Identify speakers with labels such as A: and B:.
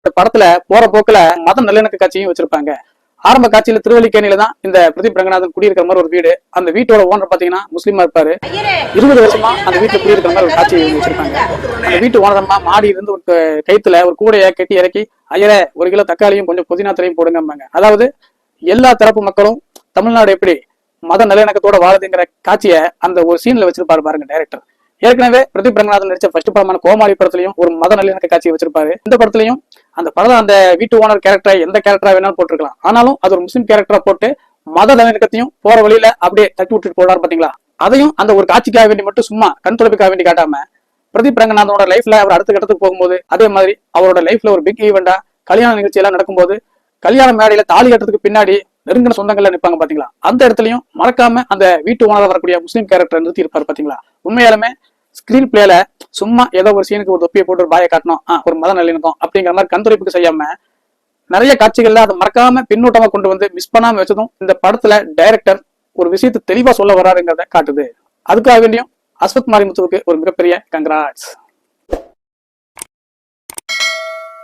A: இந்த படத்துல போற போக்குல மத நல்லிணக்க காட்சியும் வச்சிருப்பாங்க. ஆரம்ப காட்சியில திருவல்லிக்கேணியில தான் இந்த பிரதீப் ரங்கநாதன் குடியிருக்கிற மாதிரி ஒரு வீடு. அந்த வீட்டோட ஓனர் பாத்தீங்கன்னா முஸ்லீமா இருப்பாரு. இருபது வருஷமா அந்த வீட்டுல குடியிருக்கிற மாதிரி ஒரு காட்சி வச்சிருப்பாங்க. அந்த வீட்டு ஓனரமா மாடி இருந்து ஒரு கைத்துல ஒரு கூடைய கட்டி இறக்கி ஐயர ஒரு கிலோ தக்காளியும் கொஞ்சம் புதினா தரையும் போடுங்கம்பாங்க. அதாவது எல்லா தரப்பு மக்களும் தமிழ்நாடு எப்படி மத நல்லிணக்கத்தோட வாழுதுங்கிற காட்சியை அந்த ஒரு சீன்ல வச்சிருப்பாரு பாருங்க டைரக்டர் ஏற்கனவே பிரதீப் ரங்கநாதன் நடிச்ச ஃபர்ஸ்ட் படமான கோமாளி படத்துலயும் ஒரு மத நல்லிணக்க காட்சியை வச்சிருப்பாரு. இந்த படத்துலயும் அந்த படம் அந்த வீட்டு ஓனர் கேரக்டரா எந்த கேரக்டரா வேணாலும் போட்டிருக்கலாம். ஆனாலும் அது ஒரு முஸ்லீம் கேரக்டரா போட்டு மத நல்லிணக்கத்தையும் போற வழியில அப்படியே தட்டி விட்டுட்டு போறாரு பாத்தீங்களா? அதையும் அந்த ஒரு காட்சிக்காக வேண்டி மட்டும் சும்மா கண் துடைப்புக்காக வேண்டி காட்டாம பிரதீப் ரங்கநாதனோட லைஃப்ல அவர் அடுத்த கட்டத்துக்கு போகும்போது அதே மாதிரி அவரோட லைஃப்ல ஒரு பிக் ஈவெண்டா கல்யாண நிகழ்ச்சி எல்லாம் நடக்கும்போது கல்யாண மேடையில தாலி கட்டத்துக்கு பின்னாடி நெருங்கின சொந்தங்கள்ல நிற்பாங்க பாத்தீங்களா? அந்த இடத்துலயும் மறக்காம அந்த வீட்டு ஓனர் வரக்கூடிய முஸ்லீம் கேரக்டர் நிறுத்தி இருப்பாரு பாத்தீங்களா? உண்மையாலுமே ஸ்கிரீன் பிளேல சும்மா ஏதோ ஒரு சீனுக்கு ஒரு தொப்பியை போட்டு ஒரு பாயை காட்டணும். ஒரு மத நல்லிணக்கம் அப்படிங்கிற மாதிரி கண்துடைப்புக்கு செய்யாம நிறைய காட்சிகள்ல அதை மறக்காம பின்னூட்டமா கொண்டு வந்து மிஸ் பண்ணாம வச்சதும் இந்த படத்துல டைரக்டர் ஒரு விஷயத்தை தெளிவா சொல்ல வர்றாருங்கிறத காட்டுது. அதுக்காக வேண்டியும் அஸ்வத் மாரிமுத்துவுக்கு ஒரு மிகப்பெரிய கங்கராட்ஸ்